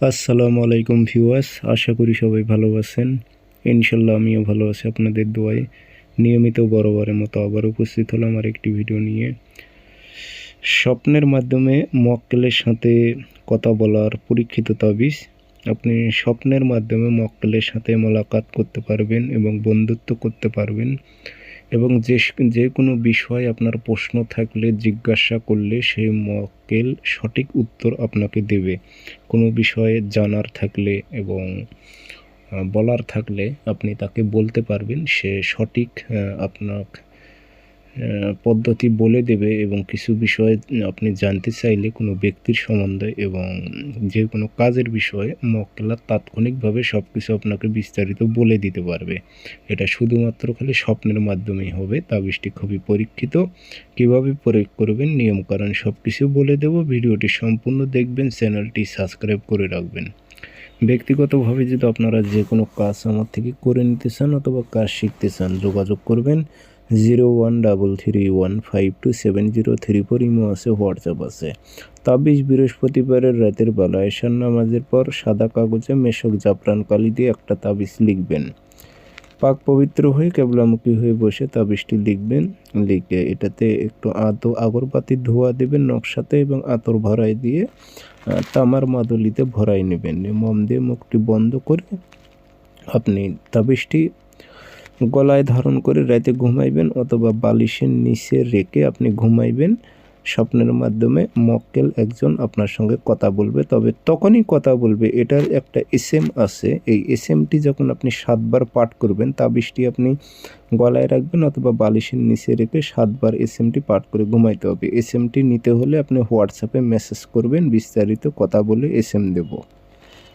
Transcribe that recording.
আসসালামু আলাইকুম ভিউয়ার্স, আশা করি সবাই ভালো আছেন। ইনশাল্লাহ আমিও ভালো আছি আপনাদের দোয়ায়। নিয়মিত বরাবরের মতো আবার উপস্থিত হলাম আর একটি ভিডিও নিয়ে। স্বপ্নের মাধ্যমে মক্কেলের সাথে কথা বলার পরীক্ষিত তাবিজ। আপনি স্বপ্নের মাধ্যমে মক্কেলের সাথে মোলাকাত করতে পারবেন এবং বন্ধুত্ব করতে পারবেন। এবং যে যে কোনো বিষয়ে আপনার প্রশ্ন থাকলে জিজ্ঞাসা করলে সেই মক্কেল সঠিক উত্তর আপনাকে দেবে। কোনো বিষয়ে জানার থাকলে এবং বলার থাকলে আপনি তাকে বলতে পারবেন, সে সঠিক আপনার পদ্ধতি বলে দেবে এবং কিছু বিষয়ে আপনি জানতে চাইলে কোনো ব্যক্তির সম্বন্ধে এবং যে কোনো কাজের বিষয়ে মক্কেলা তাৎক্ষণিকভাবে সব কিছু আপনাকে বিস্তারিত বলে দিতে পারবে। এটা শুধুমাত্র খালি স্বপ্নের মাধ্যমেই হবে তাবিজটি খুবই পরীক্ষিত। কীভাবে প্রয়োগ করবেন, নিয়মকানুন সব কিছু বলে দেব, ভিডিওটি সম্পূর্ণ দেখবেন, চ্যানেলটি সাবস্ক্রাইব করে রাখবেন। ব্যক্তিগতভাবে যদি আপনারা যে কোনো কাজ আমার থেকে করে নিতে চান অথবা কাজ শিখতে চান, যোগাযোগ করবেন। Zero one double three one five two seven zero three four imo আছে, হোয়াটসঅ্যাপ আছে। তাবিজ বৃহস্পতিবারের রাতের বেলা এশার নামাজের পর সাদা কাগজে মেশক জাফরান কালি দিয়ে একটা তাবিজ লিখবেন। পাক পবিত্র হয়ে কেবলামুখী হয়ে বসে তাবিজটি লিখবেন। লিখে এটাতে একটু আতো আগরবাতির ধোয়া দেবেন নকশাতে এবং আতর ভরাই দিয়ে তামার মাদুলিতে ভরাই নেবেন। মম দিয়ে মুখটি বন্ধ করে আপনি তাবিজটি গলায় ধারণ করে রাতে ঘুমাইবেন অথবা বালিশের নিচে রেখে আপনি ঘুমাইবেন। স্বপ্নের মাধ্যমে মক্কেল একজন আপনার সঙ্গে কথা বলবে। তবে তখনই কথা বলবে, এটার একটা এস এম আছে। এই এস এমটি যখন আপনি সাতবার পাঠ করবেন, তাবিজটি আপনি গলায় রাখবেন অথবা বালিশের নিচে রেখে সাতবার এস এমটি পাঠ করে ঘুমাইতে হবে। এস এমটি নিতে হলে আপনি হোয়াটসঅ্যাপে মেসেজ করবেন, বিস্তারিত কথা বলে এস এম দেবো।